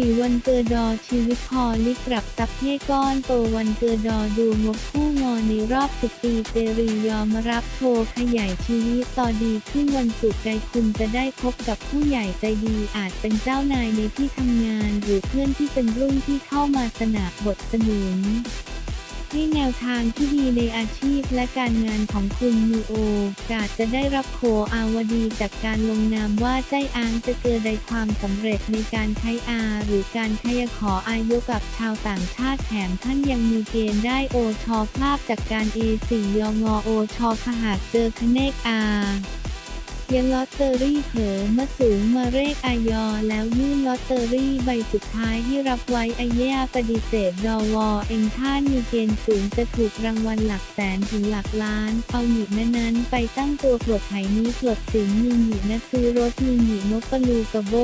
สี่วันเกอดดอชีวิตพอลิกปรับตับเพ่ก้อนโตวันเกอดดอดูงบคู่งอในรอบสิบปีเตรียอมรับโชว์ขยายชีวิตต่อดีขึ้นวันศุกร์ใจคุณจะได้พบกับผู้ใหญ่ใจดีอาจเป็นเจ้านายในที่ทำงาน หรือเพื่อนที่เป็นรุ่นที่เข้ามาสนับบทสนุน ให้แนวทางที่ดีในอาชีพและการงานของคุณมีโอกาสจะได้รับโคอาวดีจากการลงนามว่าใจอางจะเกิดใดความสำเร็จในการใช้อาหรือการขยขออายุกับชาวต่างชาติแถมท่านยังมีเกณฑ์ได้โอชอภาพจากการ A4 ยงโอชอขหากเจอคเนกอา ยังลอตเตอรี่เผลอมาสูงมาเรกอายอ แล้วยื่นลอตเตอรี่ใบสุดท้ายที่รับไว้อายาปฏิเสธดอวอเองท่านมีเกณฑ์สูงจะถูกรางวัลหลักแสนถึงหลักล้าน เอาหนีนั้นๆ ไปตั้งตัวปลดไหนี้ปลดสิงมีหนีนะซื้อรถมีหนีนกปลูกระโบ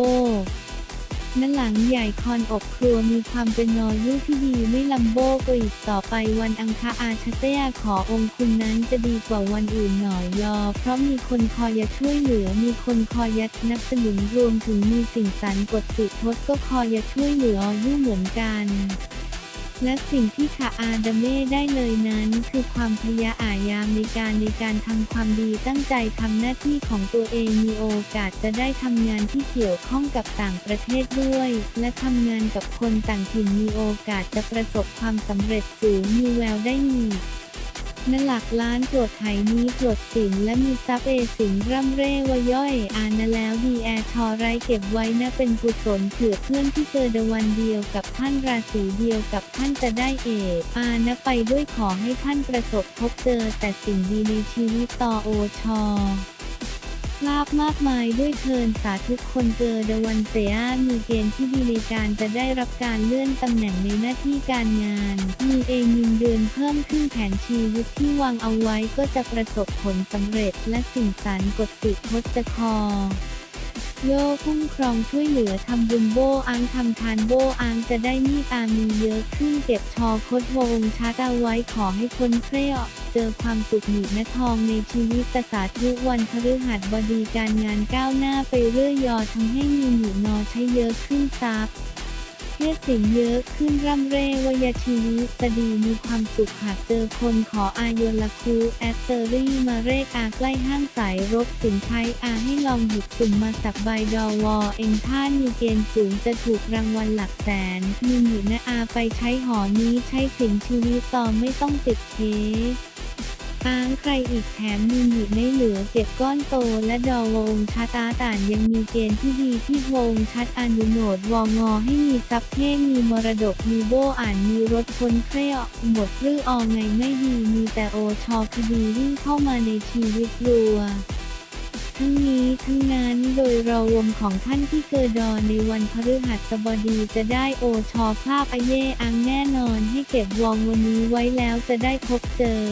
นั่นหลังใหญ่คอนอกครัวมีความเป็นนอยุที่ดีไม่ลัมโบก็อีกต่อไปวันอังคาอาชเตียขอองคุณนั้นจะดีกว่าวันอื่นหน่อยยอ เพราะมีคนคอยยช่วยเหลือ มีคนคอยยัดนับสนุนรวมถึงมีสิ่งสารกดสิทศก็คอยยช่วยเหลืออยุ่เหมือนกัน และสิ่งที่คาอาดาเม่ได้เลยนั้น คือความพยาอายามในการในการทำความดีตั้งใจทำหน้าที่ของตัวเองมีโอกาสจะได้ทำงานที่เกี่ยวข้องกับต่างประเทศด้วย และทำงานกับคนต่างถิ่นมีโอกาสจะประสบความสำเร็จสูงมีแววได้มี นหลักล้านตรวจไถนี้ตรวจสินและมีทรัพย์เอสินร่ำเร่วย่อยอานะแล้วดีแอร์ทอไรเก็บไว้นะเป็นกุศลเผื่อเพื่อนที่เจอดวันเดียวกับท่านราศีเดียวกับท่านจะได้เอกอานะไปด้วยขอให้ท่านประสบพบเจอแต่สิ่งดีในชีวิตต่อโอชอ ลาบมากมายด้วยเทินสาธุคนเกิดวันเสียมีเกณฑ์ที่ดีในการจะได้รับการเลื่อนตำแหน่งในหน้าที่การงาน มีเองเงินเดือนเพิ่มขึ้นแผนชีวิตที่วางเอาไว้ก็จะประสบผลสำเร็จและสิ่งสารกดติดทศคอโยคุ้มครองช่วยเหลือทำบุญโบอังทำทานโบอังจะได้มีอามีเยอะขึ้นเก็บชอคดวงชาตเอาไว้ขอให้คนเครียด เจอความสุขหนีนะทองในชีวิตตสาธุวันพฤหัสบดีการงานก้าวหน้าไปเรื่อยยอทำให้มีหนีนอใช้เยอะขึ้นทรัพย์เพศสิ่งเยอะขึ้นร่ำเร่วยาชีวิตตดีมีความสุขหากเจอคนขออายนละคูแอสเตอรี่มาเรกอาใกล้ห้างสายรบสินใช้อาให้ลองหยิบสุ่มมาสักใบดอวอเองท่านมีเกณฑ์สูงจะถูกรางวัลหลักแสนมีหนีนะอาไปใช้หอนี้ใช้สินชีวิตต่อไม่ต้องติดเคส อ้างใครอีกแถมมีหนีไม่เหลือเก็บก้อนโตและดอวงชาตาต่านยังมีเกณฑ์ที่ดีที่วงชัดอนุโนดวองอให้มีทรัพย์เท่มีมรดกมีโบอ่านมีรถคนเครียหมดหรืออองไงไม่ดีมีแต่โอชอคดีวิ่งเข้ามาในชีวิตรัวทั้งนี้ทั้งนั้นโดยรวมของท่านที่เกิดดอนในวันพฤหัสบดีจะได้โอชอภาพอเยอังแน่นอนให้เก็บวองวันนี้ไว้แล้วจะได้พบเจอ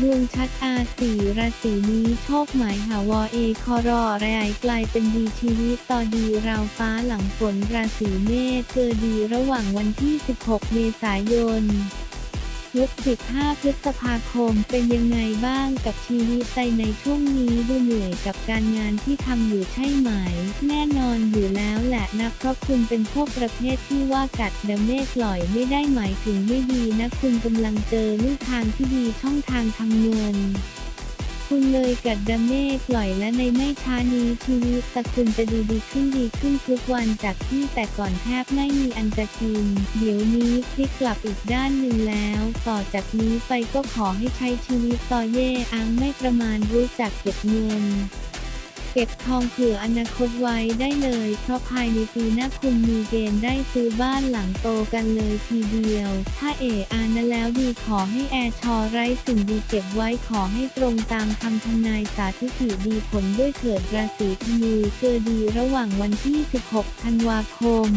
ดวงชัดอาสีราศีนี้โชคหมายหาวอเอคอรอแรายกลายเป็นดีชีวิตต่อดีราวฟ้าหลังฝนราศีเมษเจอดีระหว่างวันที่ 16 เมษายนลบ15 พฤษภาคมเป็นยังไงบ้างกับชีวิตใจในช่วงนี้ดูเหนื่อย กับการงานที่ทำอยู่ใช่ไหม แน่นอนอยู่แล้วแหละนะเพราะคุณเป็นพวกประเภทที่ว่ากัดเดเมกปล่อยไม่ได้หมายถึงไม่ดีนะ คุณกำลังเจอลูกทางที่ดีช่องทางทำเงิน คุณเลยกัดดาเม่ปล่อยและในไม่ช้านี้ชีวิตตะคุณจะดีดีขึ้นดีขึ้นทุกวันจากที่แต่ก่อนแทบไม่มีอันจะกิน เดี๋ยวนี้พลิกกลับอีกด้านหนึ่งแล้ว ต่อจากนี้ไปก็ขอให้ใช้ชีวิตต่อเย่อังไม่ประมาณรู้จักเก็บเงิน เก็บทองเผื่ออนาคตไว้ได้เลย เพราะภายในปีหน้าคุณมีเกณฑ์ได้ซื้อบ้านหลังโตกันเลยทีเดียว ถ้าเออานะแล้วดีขอให้แอร์ชอไร้สิ่งดีเก็บไว้ขอให้ตรงตามคำทำนายสาธุสีดีผลด้วยเถิดราศีธนูเจอดีระหว่างวันที่ 16 ธันวาคม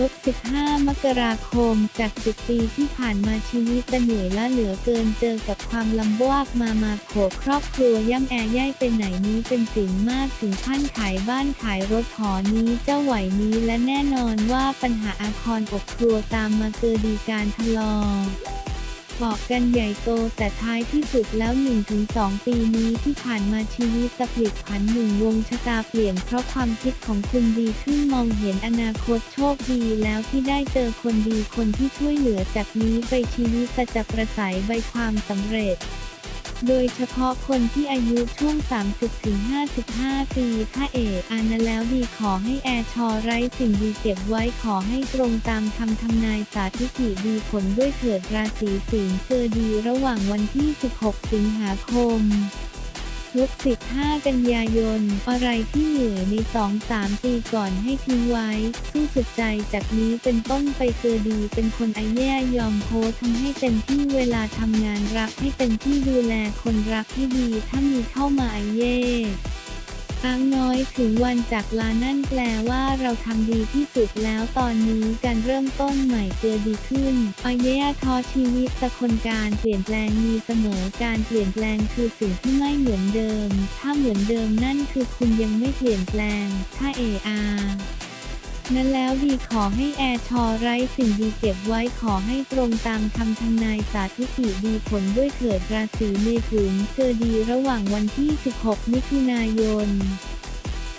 ลบ15 มกราคม จาก 10 ปีที่ผ่านมาชีวิตจะเหนื่อยละเหลือเกินเจอกับความลำบากมามาโขครอบครัวย่ำแอย่ายไปไหนนี้เป็นสิ่งมากถึงขั้นขายบ้านขายรถหอนี้เจ้าไหวนี้และแน่นอนว่าปัญหาอาครอบครัวตามมาเกิดดีการทะเลา บอกกันใหญ่โตแต่ท้ายที่สุดแล้ว 1-2 ปีนี้ที่ผ่านมาชีวิตสปลิดผันหนึ่งวงชะตาเปลี่ยนเพราะความคิดของคุณดีขึ้นมองเห็นอนาคตโชคดีแล้วที่ได้เจอคนดีคนที่ช่วยเหลือจากนี้ไปชีวิตจะประสายใบความสำเร็จ โดยเฉพาะคนที่อายุช่วง 30-55 ปีถ้าเอกอานแล้วดีขอให้แอร์ชอไร้สิ่งดีเก็บไว้ขอให้ตรงตามคำทำนายสาธิติดีผลด้วยเถิดราศีสิงห์เจอดีระหว่างวันที่ 16 สิงหาคม ลบ15 กันยายน อะไรที่เหนื่อยใน 2-3 ปีก่อนให้ทิ้งไว้ สู้สุดใจจากนี้เป็นต้นไปเจอดี เป็นคนไอแย่ยอมโพสทำให้เต็มที่เวลาทำงานรักให้เต็มที่ดูแลคนรักให้ดี ถ้ามีเข้ามาไอเย่ อ้างน้อยถึงวันจากลานั่นแปลว่าเราทำดีที่สุดแล้วตอนนี้การเริ่มต้นใหม่เจอดีขึ้นไอเย่ท้อชีวิตแต่คนการเปลี่ยนแปลงมีเสมอการเปลี่ยนแปลงคือสิ่งที่ไม่เหมือนเดิม ถ้าเหมือนเดิมนั่นคือคุณยังไม่เปลี่ยนแปลง ถ้าเออา นั้นแล้วดีขอให้แอร์ชอไร้สิ่งดีเก็บไว้ขอให้ตรงตามคำทำนายสาธุกิดีผลด้วยเถิดราศีเมถุนเจอดีระหว่างวันที่ 16 มิถุนายน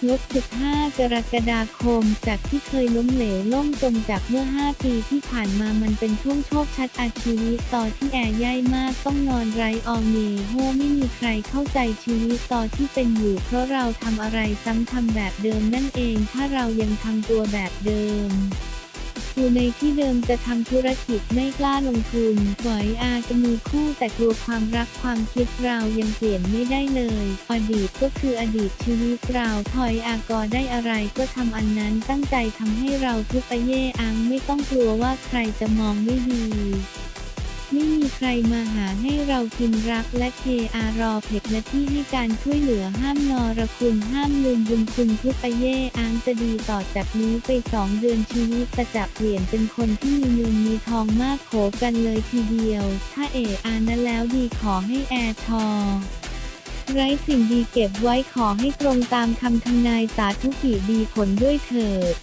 ลบ15 กรกฎาคม จากที่เคยล้มเหลวล่มจมจากเมื่อ 5 ปีที่ผ่านมามันเป็นช่วงโชคชัดอาชีวิตต่อที่แอร์ย่ายมากต้องนอนไรออมเนโฮไม่มีใครเข้าใจชีวิตต่อที่เป็นอยู่ เพราะเราทำอะไรซ้ำทำแบบเดิมนั่นเอง ถ้าเรายังทำตัวแบบเดิม อยู่ในที่เดิมจะทำธุรกิจไม่กล้าลงทุนปล่อยอาจะมีคู่แต่กลัวความรักความคิดเรายังเปลี่ยนไม่ได้เลย อดีตก็คืออดีตชีวิตเราถอยอากอได้อะไรก็ทำอันนั้นตั้งใจทำให้เราทุกไปเย่อังไม่ต้องกลัวว่าใครจะมองไม่ดี ไม่มีใครมาหาให้เรากินรักและเคอารอเพกและที่ให้การช่วยเหลือห้ามนอรคุณห้ามลืมบุญคุณทุกอเย่อางจะดีต่อจากนี้ไปสองเดือนชีวิตจะจะเปลี่ยนเป็นคนที่มีเงินมีทองมากโขกันเลยทีเดียว ถ้าเออานั้นแล้วดีขอให้แอร์ทอไร้สิ่งดีเก็บไว้ขอให้ตรงตามคำทำนายสาธุกิดีผลด้วยเถิด